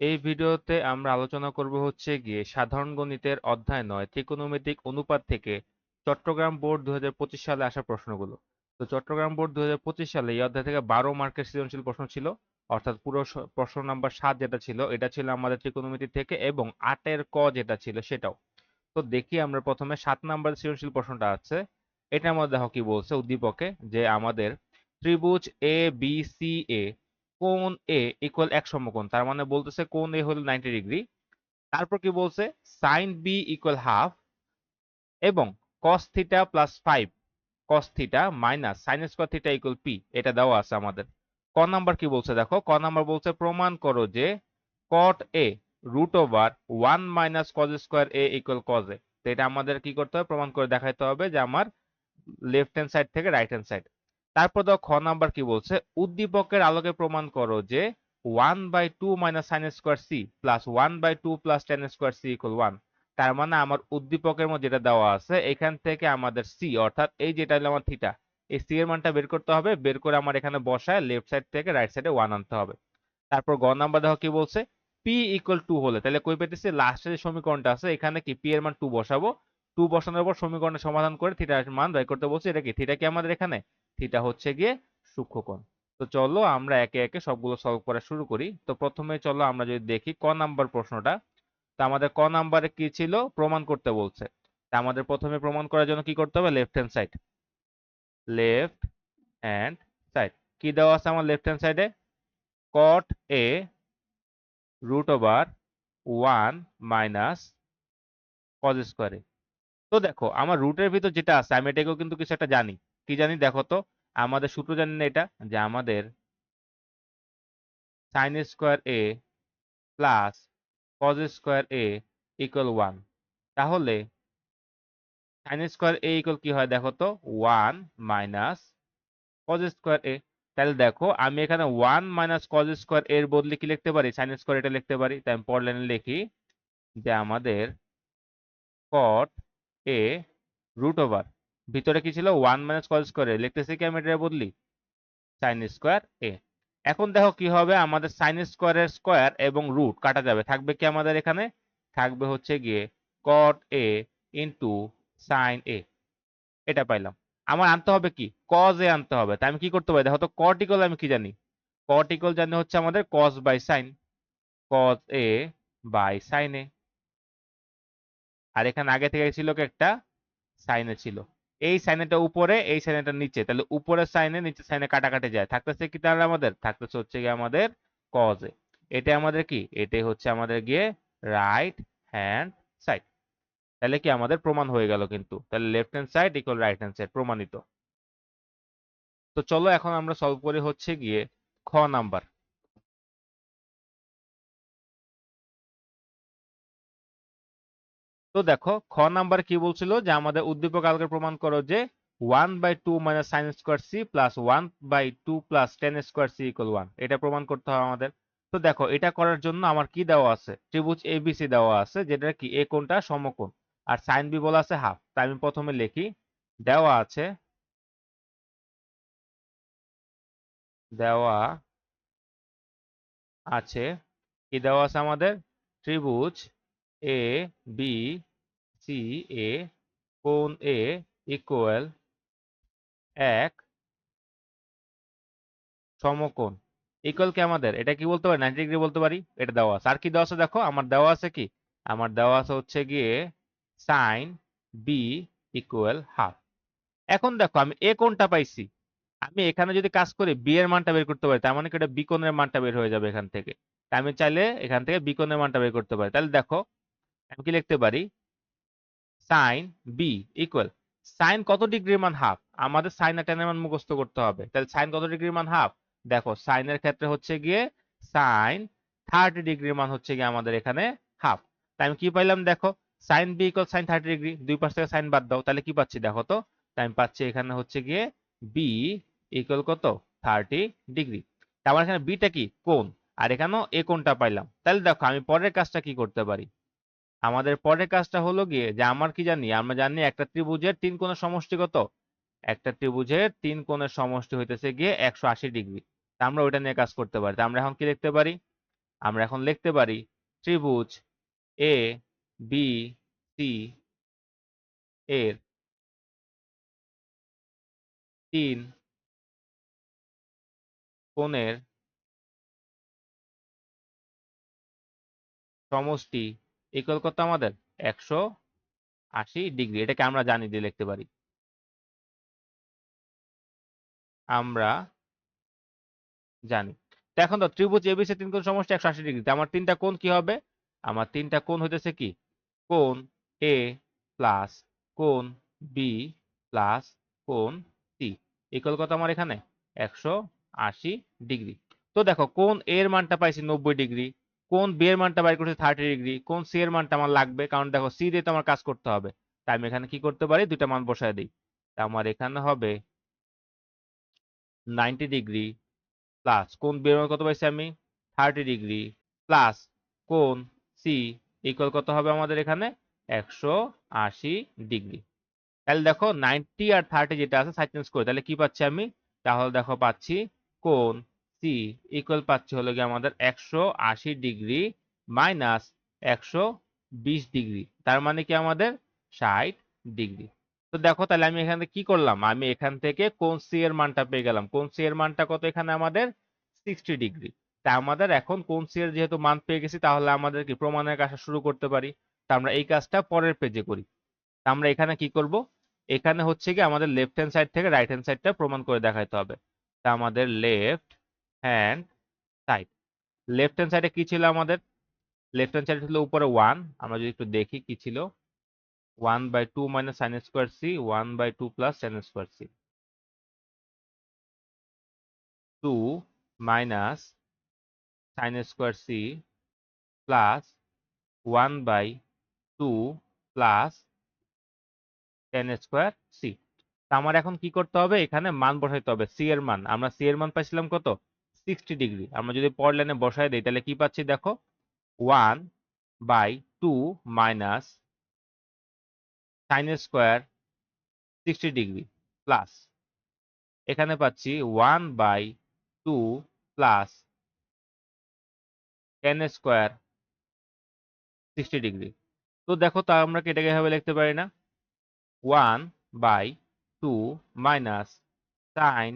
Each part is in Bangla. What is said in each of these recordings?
এই ভিডিওতে আমরা আলোচনা করব হচ্ছে গিয়ে সাধারণ গণিতের অধ্যায় নয়, ত্রিকোণমিতিক অনুপাত থেকে চট্টগ্রাম বোর্ড 2025 সালে আসা প্রশ্নগুলো। তো চট্টগ্রাম বোর্ড 2025 সালে এই অধ্যায় থেকে বারো মার্কের সৃজনশীল প্রশ্ন ছিল, অর্থাৎ পুরো প্রশ্ন নাম্বার সাত যেটা ছিল, এটা ছিল আমাদের ত্রিকোণমিতি থেকে এবং আটের ক যেটা ছিল সেটাও। তো দেখি আমরা প্রথমে সাত নাম্বার সৃজনশীল প্রশ্নটা আছে এটার মধ্যে দেখো কি বলছে উদ্দীপকে, যে আমাদের ত্রিভুজ এ বি সি এ কোণ এ ইকুয়াল এক সমকোণ। তার মানে বলতেছে কোণ এ হলো 90 ডিগ্রি তারপর কি বলছে? সাইন বি ইকুয়াল হাফ এবং cos theta plus five cos theta minus sine square theta equal P এটা দেওয়া আছে আমাদের। ক নাম্বার কি বলছে দেখো? ক নাম্বার বলছে প্রমাণ করো যে cot A root over one minus cos square A equal cos A তো এটা আমাদের কি করতে হবে? প্রমাণ করে দেখাইতে হবে যে আমার লেফট হ্যান্ড সাইড থেকে রাইট হ্যান্ড সাইড তারপর দেখো খ নাম্বার কি বলছে? উদ্দীপকের আলোকে প্রমাণ করো যে one by two minus sine square C plus one by two plus tan square C equal one তার মানে আমার উদ্দীপকের মধ্যে যেটা দেওয়া আছে, এখান থেকে আমাদের সি অর্থাৎ এই যেটা হলো আমার থিটা এই সি এর মানটা বের করতে হবে, বের করে আমার এখানে বসায় লেফট সাইড থেকে রাইট সাইডে ওয়ান আনতে হবে। তারপর গ নাম্বার দেখো কি বলছে? পি ইকুয়াল টু হলে, তাহলে কই পেতেছি? লাস্টের যে সমীকরণটা আছে, এখানে কি পি এর মান টু বসাবো? টু বসানোর পর সমীকরণের সমাধান করে থিটার মান বের করতে বলছি, এটা কি? থিটা কি আমাদের এখানে? থিটা হচ্ছে গিয়ে সূক্ষ্মকোণ। তো চলো আমরা একে একে সবগুলো সলভ করা শুরু করি। তো প্রথমে চলো আমরা যদি দেখি ক নাম্বার প্রশ্নটা। তো আমাদের ক নাম্বারে কি ছিল? প্রমাণ করতে বলছে। তা আমাদের প্রথমে প্রমাণ করার জন্য কি করতে হবে? Left hand side left hand side কি দেওয়া আছে আমার লেফট হ্যান্ড সাইডে cot a root over 1 minus cos স্কোয়ারে তো দেখো, আমার রুটের ভিতর যেটা আছে, আমি এটাকেও কিন্তু কিছু একটা জানি। কি জানি দেখো তো, আমাদের সূত্র জানি না এটা, যে আমাদের sine square A plus cos square A equal one তাহলে সাইন স্কোয়ার এ ইকুয়াল কি হয় দেখো তো? One minus cos square A তাহলে দেখো, আমি এখানে ওয়ান মাইনাস কজ স্কোয়ার এর বদলে কি লিখতে পারি? সাইন স্কোয়ার এটা লিখতে পারি। তাই আমি পর লিখি যে আমাদের কট এ রুট ওভার ভিতরে কি ছিল? ওয়ান মাইনাস কজ স্কোয়ার লিখতেছি কি আমি এটা বদলি? সাইন স্কোয়ার এ এখন দেখো কি হবে? আমাদের সাইন স্কোয়ারের স্কোয়ার এবং রুট কাটা যাবে। থাকবে কি আমাদের এখানে? থাকবে হচ্ছে গিয়ে কট এ ইন্টু সাইন এ এটা পাইলাম। আমার আনতে হবে কি? কজ এ আনতে হবে। তাই আমি কি করতে পারি? দেখো তো কট ইকুয়াল আমি কি জানি? কট জানি হচ্ছে আমাদের cos by sine cos A by sine A আর এখানে আগে থেকে ছিল কি একটা? সাইনে ছিল। এই সাইনেটা উপরে, এই সাইনেটা নিচে। তাহলে উপরের সাইনে নিচে সাইনে কাটাকাটি যায়। থাকতেছে কি তাহলে আমাদের? থাকতেছে হচ্ছে গিয়ে আমাদের কজ এটা আমাদের কি? এটাই হচ্ছে আমাদের গিয়ে রাইট হ্যান্ড সাইড তাহলে কি আমাদের প্রমাণ হয়ে গেল কিন্তু। তাহলে left hand side equal right hand side প্রমাণিত। তো চলো এখন আমরা সলভ করি হচ্ছে গিয়ে খ নাম্বার তো দেখো, খ নাম্বার কি বলছিল? যে আমাদের উদ্দীপক আলোকে প্রমাণ করো যে one by two minus sine square C plus one by two plus tan square C equal one এটা প্রমাণ করতে হবে আমাদের। তো দেখো, এটা করার জন্য আমার কি দেওয়া আছে? ত্রিভুজ এবিসি দেওয়া আছে, যেটা কি? এ কোণটা সমকোণ। আর সাইন বি বলা আছে হাফ তাই আমি প্রথমে লিখি, দেওয়া আছে দেওয়া আছে, কি দেওয়া আছে আমাদের? ত্রিভুজ এ বি সি এ কোণ এ ইকুয়াল এক সমকোণ। ইকুয়াল কি আমাদের? এটা কি বলতে পারি? নাইনটি ডিগ্রি বলতে পারি? এটা দেওয়া আছে। আর কি দেওয়া আছে দেখো? আমার দেওয়া আছে কি? আমার দেওয়া আছে হচ্ছে গিয়ে সাইন বি ইকুয়াল হাফ এখন দেখো, আমি এ কোনটা পাইছি? আমি এখানে যদি কাজ করি বি এর মানটা বের করতে পারি, তার মানে কি? এটা বি কোণের মানটা বের হয়ে যাবে এখান থেকে। আমি চাইলে এখান থেকে বি কোণের মানটা বের করতে পারি। তাহলে দেখো আমি কি লিখতে পারি? সাইন বি ইকুয়াল সাইন কত ডিগ্রির মান হাফ আমাদের সাইন আর টেনের মান মুখস্থ করতে হবে। তাহলে সাইন কত ডিগ্রির মান হাফ দেখো সাইনের ক্ষেত্রে হচ্ছে গিয়ে সাইন থার্টি ডিগ্রির মান হচ্ছে গিয়ে আমাদের এখানে হাফ তাই আমি কি পাইলাম? দেখো sine B equal sine thirty degree, দুই পাশ থেকে সাইন বাদ দাও। তাহলে কি পাচ্ছি? দেখো তো তাই আমি পাচ্ছি এখানে হচ্ছে গিয়ে বি ইকুয়াল কত? Thirty degree. তার মানে এখানে বিটা কি? কোন আর এখানেও এ কোনটা পাইলাম। তাহলে দেখো, আমি পরের কাজটা কি করতে পারি? আমাদের পরের কাজটা হলো গিয়ে যে আমার কি জানি, আমরা জানি একটা ত্রিভুজের তিন কোণের সমষ্টি কত? একটা ত্রিভুজের তিন কোণের সমষ্টি হইতেছে গিয়ে একশো আশি ডিগ্রি। আমরা ওইটা নিয়ে কাজ করতে পারি। আমরা এখন কি দেখতে পারি? আমরা এখন লিখতে পারি ত্রিভুজ এ বি সি এর তিন কোণের সমষ্টি ইকুয়াল কত আমাদের? একশো আশি ডিগ্রি এটাকে আমরা জানি দিয়ে লিখতে পারি। আমরা জানি। এখন তো ত্রিভুজ এবিসি তিন কোণ সমষ্টি একশো আশি ডিগ্রি আমার তিনটা কোণ কি হবে? আমার তিনটা কোণ হইতেছে কি? কোণ এ প্লাস কোণ বি প্লাস কোণ সি ইকুয়াল কত আমার এখানে? একশো আশি ডিগ্রি তো দেখো কোন এর মানটা পাইছি নব্বই ডিগ্রি কোন বি এর মানটা বাইর করছি থার্টি ডিগ্রি কোন সি এর মানটা আমার লাগবে? কারণ দেখো সি দিয়ে তো আমার কাজ করতে হবে। তাই আমি এখানে কি করতে পারি? দুইটা মান বসায় দিই। তা আমার এখানে হবে নাইনটি ডিগ্রি প্লাস কোন বি এর মান কত পাইছি আমি? থার্টি ডিগ্রি প্লাস কোন সি ইকুয়াল কত হবে আমাদের এখানে? একশো আশি ডিগ্রি তাহলে দেখো নাইনটি আর থার্টি যেটা আছে সাইড চেঞ্জ করে, তাহলে কি পাচ্ছি আমি? তাহলে দেখো, পাচ্ছি কোন সি ইকুয়াল পাচ্ছি হলো গিয়ে আমাদের একশো আশি ডিগ্রি মাইনাস একশো বিশ ডিগ্রি। তার মানে কি আমাদের ষাট ডিগ্রি। তো দেখো তাহলে আমি এখান থেকে কি করলাম? আমি এখান থেকে কোন সি এর মানটা পেয়ে গেলাম? কোন সি এর মানটা কত এখানে আমাদের? Sixty degree. তা আমাদের এখন কোন সি এর যেহেতু মান পেয়ে গেছি, তাহলে আমাদের কি প্রমাণের কাজটা শুরু করতে পারি? তা আমরা এই কাজটা পরের পেজে করি। তা আমরা এখানে কি করব? এখানে হচ্ছে কি আমাদের লেফট হ্যান্ড সাইড থেকে রাইট হ্যান্ড সাইডটা প্রমাণ করে দেখাইতে হবে। তা আমাদের left hand side left hand সাইডে কি ছিল আমাদের? লেফট হ্যান্ড সাইড ছিল উপরে ওয়ান আমরা যদি একটু দেখি কি ছিল? One by two minus sine square C one by two plus sine square C two minus sine square C plus one by two plus tan square C আমার এখন কি করতে হবে? এখানে মান বসাইতে হবে সি এর মান। আমরা সি এর মান পাইছিলাম কত? সিক্সটি ডিগ্রি আমরা যদি পর লাইনে বসাই দিই, তাহলে কি পাচ্ছি দেখো? One by two minus sine square sixty degree plus এখানে পাচ্ছি one by two plus tan square sixty degree তো দেখো, তা আমরা কেটে এভাবে লিখতে পারি না? One by two minus sine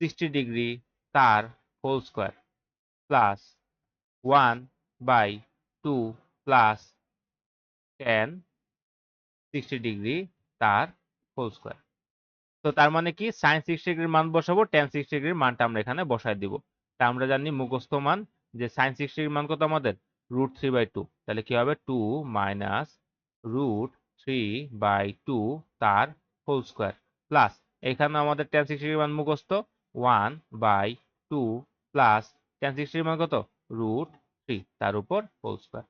sixty degree তার whole square plus one by two plus tan sixty degree তার হোল স্কোয়ার তো তার মানে কি? সাইন সিক্সটি ডিগ্রির মান বসাবো টেন সিক্সটি ডিগ্রির মানটা আমরা এখানে বসাই দিব। তা আমরা জানি মুখস্থ মান যে সাইন সিক্সটি ডিগ্রির মান কত আমাদের? রুট থ্রি বাই টু তাহলে কি হবে? Two minus root three by two তার হোল স্কোয়ার প্লাস এখানে আমাদের টেন সিক্সটি ডিগ্রির মান মুখস্থ। One by two plus tan sixty মান কত? রুট থ্রি, তার উপর হোল স্কোয়ার।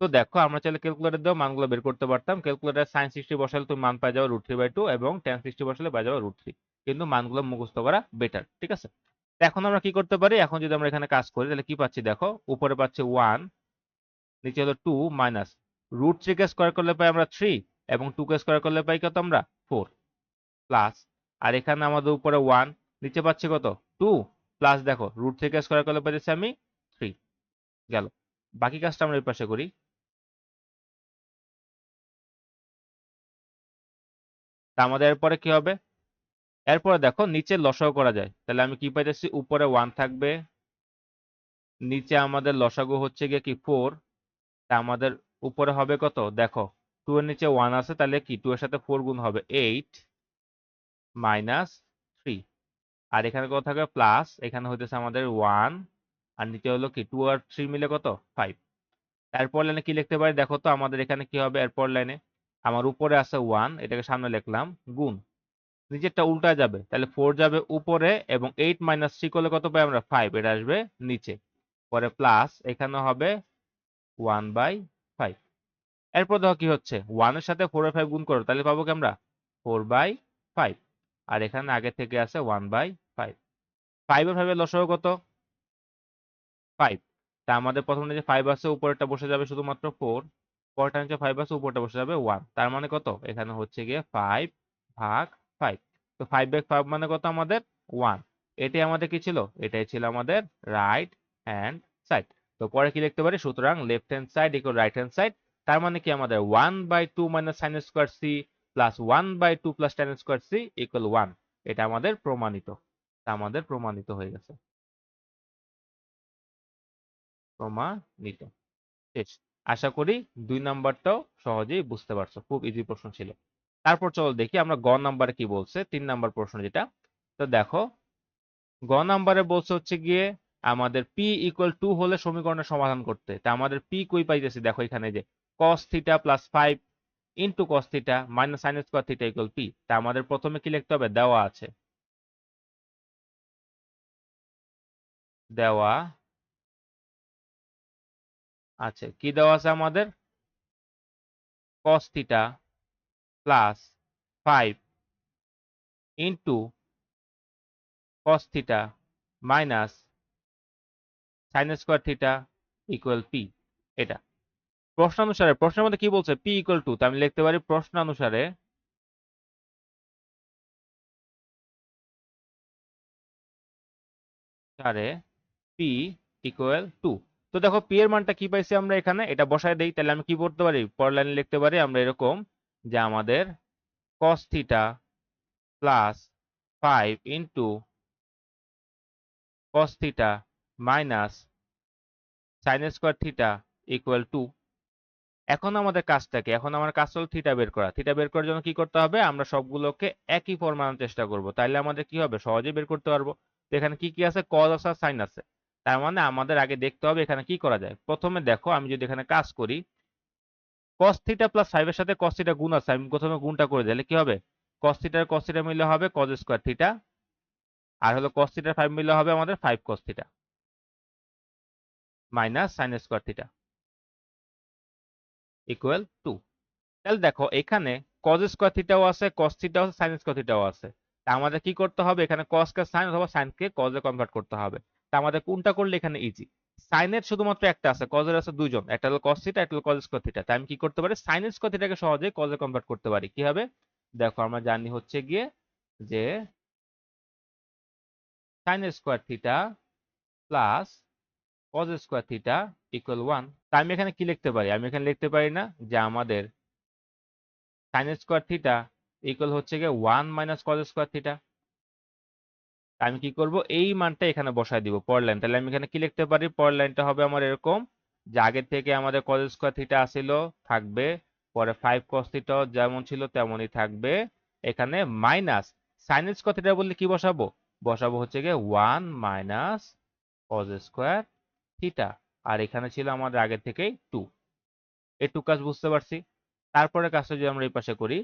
তো দেখো, আমরা চাইলে ক্যালকুলেটর দিয়েও মানগুলো বের করতে পারতাম। ক্যালকুলেটার সাইন সিক্সটি বসালে তুমি মান পাই যাবে রুট থ্রি বাই টু এবং টেন সিক্সটি বসালে পাই যাবে রুট থ্রি। কিন্তু মানগুলো মুখস্থ করা বেটার ঠিক আছে? এখন আমরা কি করতে পারি? এখন যদি আমরা এখানে কাজ করি, তাহলে কি পাচ্ছি দেখো? উপরে পাচ্ছি ওয়ান নিচে হলো টু মাইনাস রুট থ্রি কে স্কোয়ার করলে পাই আমরা থ্রি এবং টু কে স্কোয়ার করলে পাই কত আমরা? ফোর প্লাস আর এখানে আমাদের উপরে ওয়ান নিচে পাচ্ছি কত? টু প্লাস দেখো রুট থেকে স্কোয়ার করলে পাচ্ছি আমি থ্রি গেল। বাকি কাজটা আমরা এই পাশে করি। তা আমাদের এরপরে কি হবে? এরপরে দেখো, নিচে লসাগু করা যায়। তাহলে আমি কি পাইতেছি উপরে ওয়ান থাকবে। নিচে আমাদের লসাগু হচ্ছে গিয়ে কি? ফোর তা আমাদের উপরে হবে কত? দেখো টু এর নিচে ওয়ান আছে, তাহলে কি? টু এর সাথে ফোর গুণ হবে এইট মাইনাস আর এখানে কত থাকবে? প্লাস এখানে হইতেছে আমাদের ওয়ান আর নিচে হলো কি? টু আর থ্রি মিলে কত? ফাইভ এরপর লাইনে কি লিখতে পারি? দেখো তো, আমাদের এখানে কি হবে? এরপর লাইনে আমার উপরে আছে ওয়ান এটাকে সামনে লিখলাম, গুণ। নিচেরটা উল্টা যাবে, তাহলে ফোর যাবে উপরে এবং এইট মাইনাস থ্রি করলে কত পাই আমরা? ফাইভ এটা আসবে নিচে। পরে প্লাস এখানে হবে ওয়ান বাই ফাইভ এরপর দেখো কি হচ্ছে? ওয়ানের সাথে ফোর ফাইভ গুণ করো, তাহলে পাবো কি আমরা? ফোর বাই ফাইভ আর এখানে আগে থেকে আছে ওয়ান বাই ফাইভ ফাইভ আর ফাইভের লসাগু কত? ফাইভ তা আমাদের প্রথমে যে ফাইভ আছে, উপরেরটা বসে যাবে শুধুমাত্র ফোর পরেরটা নিচে ফাইভ আছে, উপরটা বসে যাবে ওয়ান তার মানে কত? এখানে হচ্ছে গিয়ে ফাইভ ভাগ ফাইভ তো ফাইভ ভাগ ফাইভ মানে কত আমাদের? ওয়ান এটাই আমাদের কি ছিল? এটাই ছিল আমাদের রাইট হ্যান্ড সাইড তো পরে কি লিখতে পারি? সুতরাং left hand side equal right hand side তার মানে কি আমাদের? One by two minus sine square C plus one by two এটা আমাদের প্রমাণিত। তা আমাদের প্রমাণিত হয়ে গেছে। প্রমাণিত। শেষ আশা করি দুই নাম্বারটাও সহজেই বুঝতে পারছ, খুব ইজি প্রশ্ন ছিল। তারপর চলো দেখি আমরা গ নাম্বারে কি বলছে, তিন নাম্বার প্রশ্ন যেটা। তো দেখো, গ নাম্বারে বলছে হচ্ছে গিয়ে আমাদের পি ইকুয়াল টু হলে সমীকরণের সমাধান করতে। তা আমাদের পি কই পাইতেছি? দেখো এখানে যে cos theta plus five into cos theta minus sine square theta equal P তা আমাদের প্রথমে কি লিখতে হবে? দেওয়া আছে। দেওয়া। আছে কি দেওয়া আছে আমাদের? Theta plus five into theta minus sine square theta equal P এটা। প্রশ্ন অনুসারে, প্রশ্নের মধ্যে কি বলছে? পি ইকুয়াল টু আমি লিখতে পারি প্রশ্ন অনুসারে সারে পি ইকুয়াল টু তো দেখো পি এর মানটা কি পাইছি আমরা এখানে? এটা বসায় দেই, তাহলে আমি কি করতে পারি? পর লাইনে লিখতে পারি আমরা এরকম যে আমাদের cos theta plus five into cos theta minus sine square theta equal two এখন আমাদের কাজটা কি? এখন আমার কাজ হলো থিটা বের করা। থিটা বের করার জন্য কি করতে হবে? আমরা সবগুলোকে একই ফর্ম আনার চেষ্টা করব। তাহলে আমাদের কি হবে? সহজে বের করতে পারব। এখানে কি কি আছে? কজ আছে সাইন আছে। তার মানে আমাদের আগে দেখতে হবে এখানে কি করা যায়। প্রথমে দেখো, আমি যদি এখানে কাজ করি, cos থিটা প্লাস ফাইভের সাথে cos গুণ আছে, আমি প্রথমে গুণটা করে দিলে কি হবে? cos থিটা মিলে হবে cos স্কয়ার থিটা আর হলো cos ফাইভ মিলে হবে আমাদের five cos minus sine square theta equal two তাহলে দেখো, এখানে cos স্কয়ার থিটাও আছে, cos আছে সাইন স্কয়ার থিটাও আছে। তা আমাদের কি করতে হবে? এখানে cos কে সাইন অথবা সাইন কে cos এ কনভার্ট করতে হবে। তা আমাদের কোনটা করলে এখানে ইজি সাইনের শুধুমাত্র একটা আছে এর আছে দুইজন, একটা হলো cos থিটা একটা হলো cos স্কয়ার থিটা তাই আমি কি করতে পারি? সাইন স্কয়ার থিটাকে সহজে এ কনভার্ট করতে পারি, কি হবে? দেখো আমরা জানি হচ্ছে গিয়ে যে sine square theta plus cos square theta equal one তা আমি এখানে কি লিখতে পারি? আমি এখানে লিখতে পারি না যে আমাদের সাইন স্কয়ার থিটা ইকুয়াল হচ্ছে গিয়ে one minus cos square theta আমি কি করব? এই মানটা এখানে বসায় দিব পর লাইন তাহলে আমি এখানে কি লিখতে পারি? পর লাইনটা হবে আমার এরকম, যে আগে থেকে আমাদের cos স্কোয়ার থিটা আসিল থাকবে। পরে ফাইভ cos থিটাও যেমন ছিল তেমনই থাকবে। এখানে মাইনাস সাইন স্কয়ার থিটা বললে কি বসাবো? বসাবো হচ্ছে গিয়ে one minus cos square theta আর এখানে ছিল আমাদের আগে থেকেই টু একটু কাজ বুঝতে পারছি? তারপরে কাজটা যদি আমরা এই পাশে করি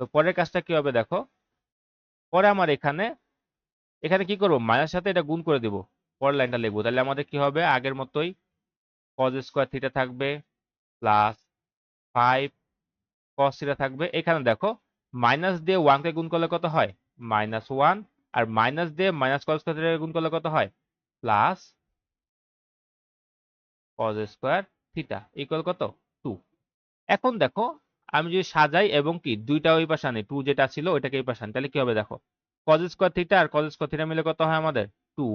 তো পরের কাজটা কি হবে দেখো? পরে আমার এখানে এখানে কি করব? মাইনাস সাথে এটা গুণ করে দিব, পরের লাইনটা লিখব। তাহলে আমাদের কি হবে? আগের মতোই cos স্কোয়ার থিটা থাকবে প্লাস ফাইভ cos থিটা থাকবে। এখানে দেখো মাইনাস দিয়ে ওয়ানকে গুণ করলে কত হয়? মাইনাস ওয়ান আর মাইনাস দিয়ে মাইনাস cos স্কোয়ার থিটা গুণ করলে কত হয়? Plus cos square theta equal কত? টু এখন দেখো আমি যদি সাজাই এবং কি দুইটা ওই পাশে আনি টু যেটা ছিল ওইটাকে এই পাশে আনি, তাহলে কি হবে দেখো? cos স্কয়ার থিটা আর cos স্কয়ার থিটা মিলে কত হয় আমাদের? টু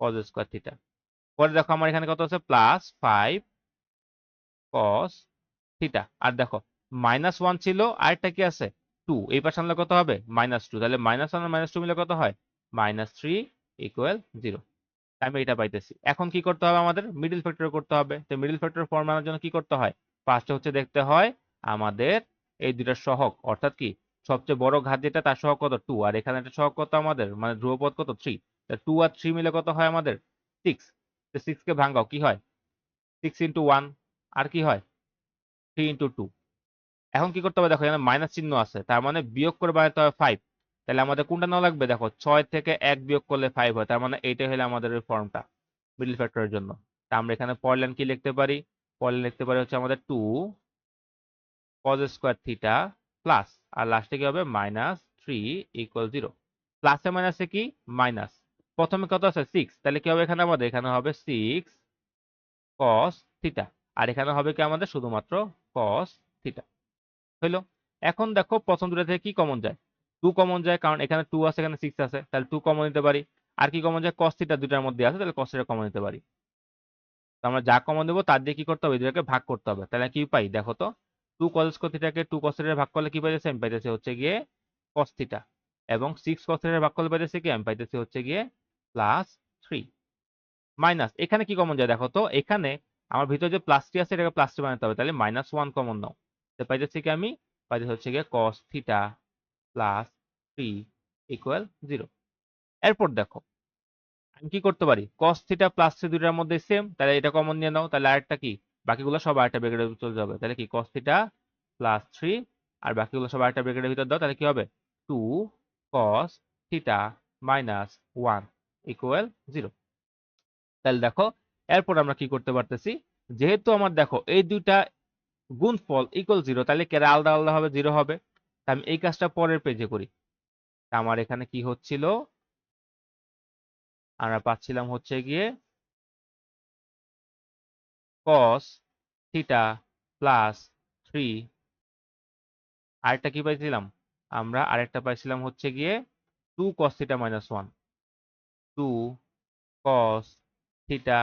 cos স্কোয়ার থিটা পরে দেখো আমার এখানে কত আছে? প্লাস ফাইভ কস থিটা আর দেখো মাইনাস ওয়ান ছিল আর আরেকটা কি আছে? টু এই পাশে আনলে কত হবে? মাইনাস টু তাহলে মাইনাস ওয়ান আর মাইনাস টু মিলে কত হয়? মাইনাস থ্রি ইকুয়াল জিরো আমি এটা পাইতেছি। এখন কি করতে হবে আমাদের? মিডিল ফ্যাক্টর করতে হবে। তো মিডিল ফ্যাক্টর ফর্ম আনার জন্য কি করতে হয়? ফার্স্টে হচ্ছে দেখতে হয় আমাদের এই দুইটার সহক অর্থাৎ কি? সবচেয়ে বড় ঘাত যেটা, তার সহগ কত? টু আর এখানে একটা সহগ কত আমাদের? মানে ধ্রুবপদ কত? থ্রি টু আর থ্রি মিলে কত হয় আমাদের? সিক্স সিক্স কে ভাঙাও, কি হয়? সিক্স ইন্টু ওয়ান আর কি হয়? থ্রি ইন্টু টু এখন কি করতে হবে? দেখো, এখানে মাইনাস চিহ্ন আছে। তার মানে বিয়োগ করে বানাতে হবে ফাইভ তাহলে আমাদের কোনটা না লাগবে? দেখো, ছয় থেকে এক বিয়োগ করলে ফাইভ হয়। তার মানে এইটাই হলো আমাদের ফর্মটা মিডল ফ্যাক্টরের জন্য। তা আমরা এখানে পরলেন কি লিখতে পারি? পরলেন লিখতে পারি হচ্ছে আমাদের two cos square theta plus আর লাস্টে কি হবে? মাইনাস থ্রি ইকুয়াল জিরো প্লাসে মাইনাসে কি? মাইনাস প্রথমে কত আছে? সিক্স তাহলে কি হবে এখানে আমাদের? এখানে হবে সিক্স cos থিটা আর এখানে হবে কি আমাদের? শুধুমাত্র কস থিটা হইল? এখন দেখো, প্রথম দুটো থেকে কি কমন যায়? টু কমন যায়, কারণ এখানে টু আছে, এখানে সিক্স আছে। তাহলে টু কমন নিতে পারি। আর কি কমন যায়? কস থিটা দুটার মধ্যে আছে, তাহলে কস থিটা কমন নিতে পারি। আমরা যা কমন দেবো তার দিয়ে কি করতে হবে? দুটাকে ভাগ করতে হবে। তাহলে কি পাই? দেখো তো টু কস স্কোয়ার থিটাকে টু কস থিটার ভাগ করলে কি পাইতেছে? আমি পাইতেছি হচ্ছে গিয়ে কস থিটা এবং সিক্স কস থিটার ভাগ করলে পাইতেছি কি? আমি পাইতেছি হচ্ছে গিয়ে প্লাস থ্রি মাইনাস এখানে কি কমন যায়? দেখো তো, এখানে আমার ভিতরে যে প্লাসটি আছে, এটাকে প্লাসটি বানাতে হবে। তাহলে মাইনাস ওয়ান কমন নাও। তো পাইতেছি কি আমি? পাইতেছি হচ্ছে গিয়ে cos theta plus three equal zero এরপর দেখো আমি কি করতে পারি? কস থিটা প্লাস থ্রি দুইটার মধ্যে সেম তাহলে এটা কমন নিয়ে নাও, তাহলে আরেকটা কি? বাকিগুলো সব আরেকটা ব্রেকেটের ভিতর চলে যাবে। তাহলে কি? কস থিটা প্লাস থ্রি আর বাকিগুলো সব আরেকটা ব্রেকেটের ভিতর দাও, তাহলে কি হবে? Two cos theta minus one equal zero তাহলে দেখো, এরপর আমরা কি করতে পারতেছি? যেহেতু আমার দেখো, এই দুইটা গুণফল ইকুয়াল জিরো তাহলে কেরা আলাদা আলাদা হবে জিরো হবে? তা আমি এই কাজটা পরের পেজে করি। আমার এখানে কি হচ্ছিল? আমরা পাচ্ছিলাম হচ্ছে গিয়ে কস থিটা প্লাস থ্রি আরেকটা কি পাইছিলাম? আমরা আরেকটা পাইছিলাম হচ্ছে গিয়ে two cos theta minus one two cos theta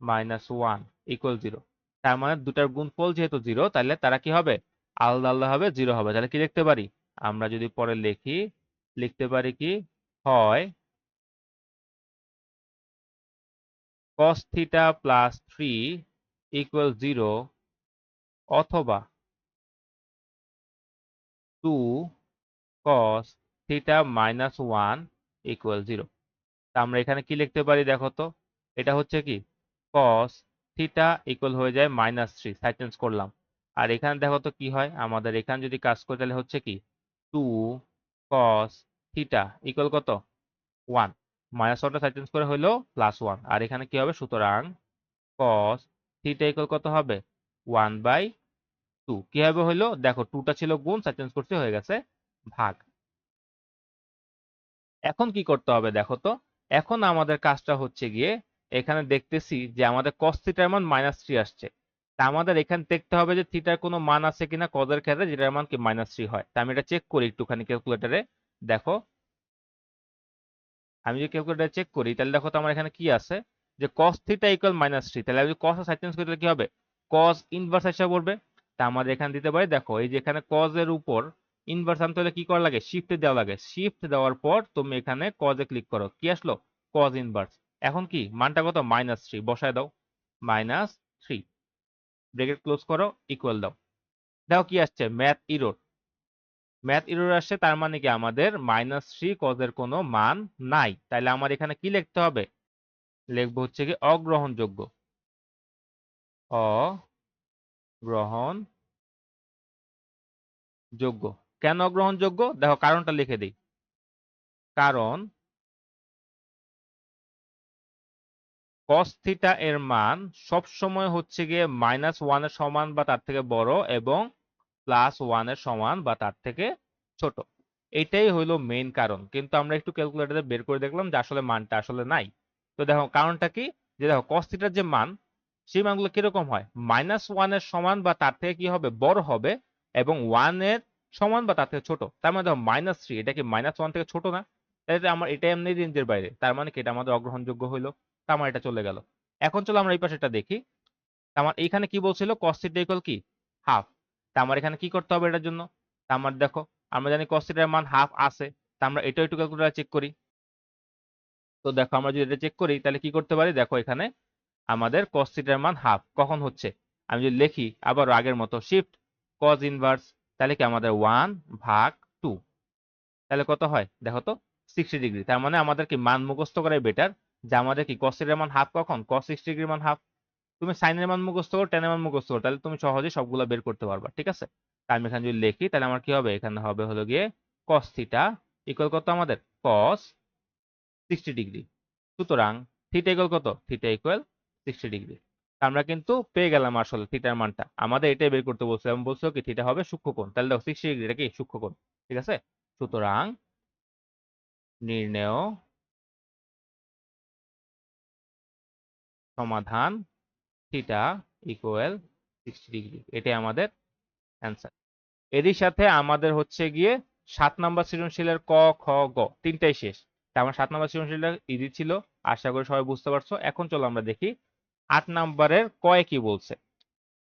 minus one equal zero তার মানে দুটার গুণফল যেহেতু জিরো তাহলে তারা কি হবে? আলাদা আলাদা হবে জিরো হবে। তাহলে কি লিখতে পারি? আমরা যদি পরে লিখি, লিখতে পারি কি? হয় cos theta plus three equal zero অথবা two cos theta minus one equal zero তা আমরা এখানে কি লিখতে পারি দেখো তো? এটা হচ্ছে কি? cos থিটা ইকুয়াল হয়ে যায় মাইনাস থ্রি সাইড চেঞ্জ করলাম। আর এখানে দেখো তো কি হয়? আমাদের এখানে যদি কাজ করি তাহলে হচ্ছে কি? টু cos থিটা ইকুয়াল কত? ওয়ান মাইনাস ওয়ানটা চেঞ্জ করে হলো প্লাস ওয়ান। আর এখানে কি হবে? সুতরাং কস থিটা ইকুয়াল কত হবে? One by two. কি হবে হলো দেখো, টুটা ছিল গুণ সাইড চেঞ্জ করতে হয়ে গেছে ভাগ। এখন কি করতে হবে দেখো তো? এখন আমাদের কাজটা হচ্ছে গিয়ে এখানে দেখতেছি যে আমাদের কস থিটার মান মাইনাস থ্রি আসছে। তা আমাদের এখানে দেখতে হবে যে থিটার কোনো মান আছে কিনা কজের ক্ষেত্রে, যেটার মান কি মাইনাস থ্রি হয়। তা আমি এটা চেক করি একটুখানি ক্যালকুলেটারে দেখো আমি যদি ক্যালকুলেটারে চেক করি, তাহলে দেখো তো আমার এখানে কি আছে? যে cos theta equal minus three তাহলে আমি যদি এর সাইড চেঞ্জ করি, তাহলে কি হবে? cos ইনভার্স হিসাবে পড়বে। তা আমাদের এখানে দিতে পারি, দেখো, এই যে এখানে cos এর উপর ইনভার্স আনতে হলে কি করা লাগে? শিফট দেওয়া লাগে। শিফট দেওয়ার পর তুমি এখানে cos এ ক্লিক করো। কি আসলো? cos ইনভার্স এখন কি? মানটা কত? মাইনাস থ্রি বসায় দাও। মাইনাস থ্রি ব্রেকেট ক্লোজ করো ইকুয়াল দাও। দেখো কি আসছে? ম্যাথ ইরোর ম্যাথ ইরোর আসছে, তার মানে কি আমাদের মাইনাস থ্রি কজের কোনো মান নাই। তাহলে আমার এখানে কি লিখতে হবে? লিখব হচ্ছে কি অগ্রহণযোগ্য। অগ্রহণ যোগ্য কেন অগ্রহণযোগ্য? দেখো, কারণটা লিখে দিই। কারণ cos থিটা এর মান সব সময় হচ্ছে গিয়ে মাইনাস ওয়ানের সমান বা তার থেকে বড় এবং প্লাস ওয়ানের সমান বা তার থেকে ছোট। এটাই হইল মেইন কারণ। কিন্তু আমরা একটু ক্যালকুলেটরে বের করে দেখলাম যে আসলে মানটা আসলে নাই। তো দেখো, কারণটা কি? যে দেখো থিটার যে মান, সেই মানগুলো কীরকম হয়? মাইনাস ওয়ানের সমান বা তার থেকে কি হবে? বড় হবে এবং ওয়ানের সমান বা তার থেকে ছোট। তার মানে দেখো মাইনাস থ্রি এটা কি মাইনাস ওয়ান থেকে ছোট না? তাহলে আমার, এটা এমনি রেঞ্জের বাইরে। তার মানে কি? এটা আমাদের অগ্রহণযোগ্য হইল। তা আমার এটা চলে গেল। এখন চলো আমরা এই পাশেটা দেখি। আমার এখানে কি বলছিল? cos থিটা ইকুয়াল কি? হাফ তা আমার এখানে কি করতে হবে এটার জন্য? তা আমার দেখো, আমরা জানি cos মান হাফ আছে, তা আমরা এটাও একটু ক্যালকুলেটর চেক করি। তো দেখো, আমরা যদি এটা চেক করি, তাহলে কি করতে পারি? দেখো এখানে আমাদের cos মান হাফ কখন হচ্ছে? আমি যদি লিখি আবার আগের মতো শিফট cos ইনভার্স তাহলে কি আমাদের ওয়ান ভাগ টু তাহলে কত হয়? দেখো তো সিক্সটি ডিগ্রি তার মানে আমাদের কি মান মুখস্থ করাই বেটার যে আমাদের কি cos মান হাফ কখন? cos সিক্সটি ডিগ্রির মান হাফ তুমি সাইনের মান মুখস্থ করো টেনের মান মুখস্থ করো, তাহলে তুমি সহজেই সবগুলো বের করতে পারবা, ঠিক আছে? তা আমি এখানে যদি লিখি, তাহলে আমার কি হবে? এখানে হবে হলো গিয়ে cos থিটা ইকুয়াল কত আমাদের? cos সিক্সটি ডিগ্রি সুতরাং থিটা ইকুয়াল কত? থিটা ইকুয়াল সিক্সটি ডিগ্রি আমরা কিন্তু পেয়ে গেলাম আসলে থিটার মানটা। আমাদের এটাই বের করতে বলছে এবং বলছো কি থিটা হবে সূক্ষ্মকোণ। তাহলে দেখো সিক্সটি ডিগ্রি এটা কি? সূক্ষ্মকোণ, ঠিক আছে? সুতরাং নির্ণেয় সমাধান থিটা ইকুয়াল সিক্সটি ডিগ্রি এটাই আমাদের অ্যান্সার এরই সাথে আমাদের হচ্ছে গিয়ে সাত নাম্বার সৃজনশীলের ক, খ, গ, তিনটাই শেষ। আমার সাত নাম্বার সৃজনশীলটা ইজি ছিল, আশা করি সবাই বুঝতে পারছ। এখন চলো আমরা দেখি আট নাম্বারের কয়ে কি বলছে।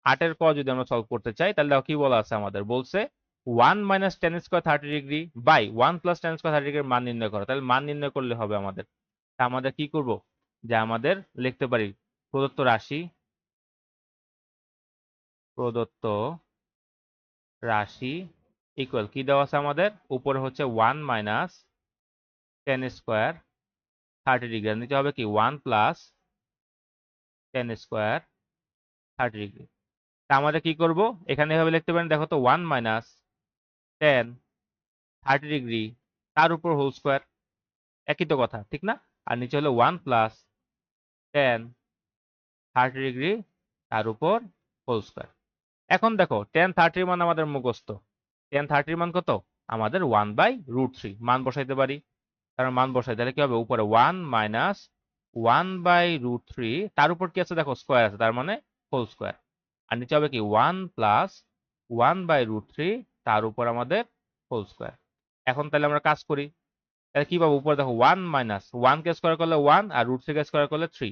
আটের ক যদি আমরা সলভ করতে চাই, তাহলে কি বলা আছে আমাদের। বলছে one minus tan square thirty degree by one plus tan square thirty ডিগ্রির মান নির্ণয় করো। তাহলে মান নির্ণয় করলে হবে আমাদের। তা আমাদের কি করব? যে আমাদের লিখতে পারি প্রদত্ত রাশি প্রদত্ত রাশি ইকুয়াল কি দেওয়া আছে আমাদের? উপরে হচ্ছে one minus tan square thirty degree নিতে হবে কি? One plus tan square thirty degree তা আমাদের কি করব? এখানে এভাবে লিখতে পারেন, দেখো তো one minus tan thirty degree তার উপর হোল স্কোয়ার একই তো কথা, ঠিক না? আর নিচে হলো one plus tan thirty degree তার উপর হোল স্কোয়ার এখন দেখো টেন থার্টির মান আমাদের মুখস্থ। টেন থার্টির মান কত? আমাদের ওয়ান বাই রুট থ্রি মান বসাইতে পারি। কারণ মান বসাই তাহলে কি হবে? উপরে one minus one by root three তার উপর কি আছে? দেখো স্কোয়ার আছে। তার মানে হোল স্কোয়ার আর নিচে হবে কি? One plus one by root three তার উপর আমাদের হোল স্কোয়ার এখন তাহলে আমরা কাজ করি। তাহলে কি পাবো? উপরে দেখো ওয়ান মাইনাস কে স্কোয়ার করলে ওয়ান আর রুট কে স্কোয়ার করলে থ্রি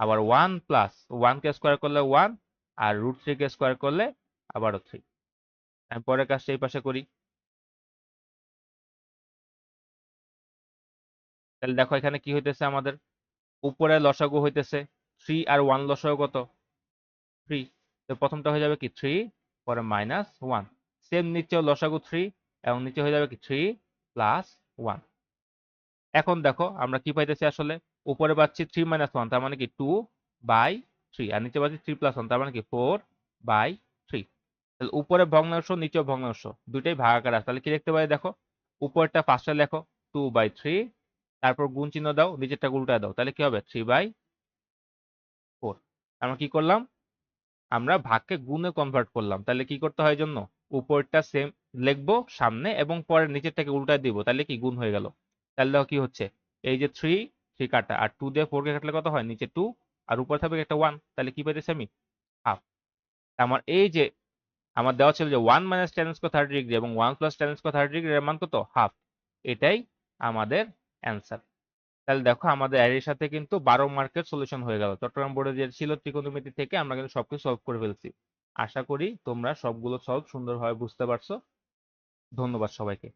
আবার ওয়ান প্লাস কে স্কোয়ার করলে ওয়ান আর রুট থ্রি কে স্কোয়ার করলে আবারও থ্রি আমি পরের কাজটা এই পাশে করি। তাহলে দেখো এখানে কি হইতেছে আমাদের? উপরে লসাগু হইতেছে। থ্রি আর ওয়ান লসাগু কত? থ্রি তো প্রথমটা হয়ে যাবে কি? থ্রি পরে মাইনাস ওয়ান সেম নিচেও লসাগু থ্রি এবং নিচে হয়ে যাবে কি? থ্রি প্লাস ওয়ান এখন দেখো আমরা কি পাইতেছি আসলে? উপরে পাচ্ছি থ্রি মাইনাস ওয়ান তার মানে কি? টু বাই থ্রি আর নিচে পাচ্ছি থ্রি প্লাস ওয়ান তার মানে কি? ফোর বাই থ্রি তাহলে উপরে ভগ্নাংশ নিচে ভগ্নাংশ, দুইটাই ভাগাকার আছে। তাহলে কি দেখতে পাই? দেখো উপরটা ফার্স্টে লেখো টু বাই থ্রি তারপর গুণ চিহ্ন দাও নিচেরটা উল্টায় দাও, তাহলে কি হবে? থ্রি বাই ফোর আমরা কি করলাম? আমরা ভাগকে গুণে কনভার্ট করলাম। তাহলে কি করতে হয় জন্য? উপরটা সেম লিখব সামনে এবং পরে নিচেরটাকে উল্টায় দিব, তাহলে কি? গুণ হয়ে গেল। তাহলে দেখো কি হচ্ছে? এই যে থ্রি থ্রি কাটা, আর টু দিয়ে ফোর কে কাটলে কত হয়? নিচে টু আর উপরে থাকবে একটা ওয়ান তাহলে কি পাইতেছি আমি? হাফ আমার এই যে আমার দেওয়া ছিল যে one minus tan square thirty degree এবং one plus tan square thirty degree এর মান কত? হাফ এটাই আমাদের অ্যান্সার তাহলে দেখো আমাদের এর সাথে কিন্তু বারো মার্কের সলিউশন হয়ে গেল। চট্টগ্রাম বোর্ডে যে ছিল ত্রিকোণমিতি থেকে আমরা কিন্তু সবকিছু সলভ করে ফেলছি। আশা করি তোমরা সবগুলো সলভ সুন্দরভাবে বুঝতে পারছ। ধন্যবাদ সবাইকে।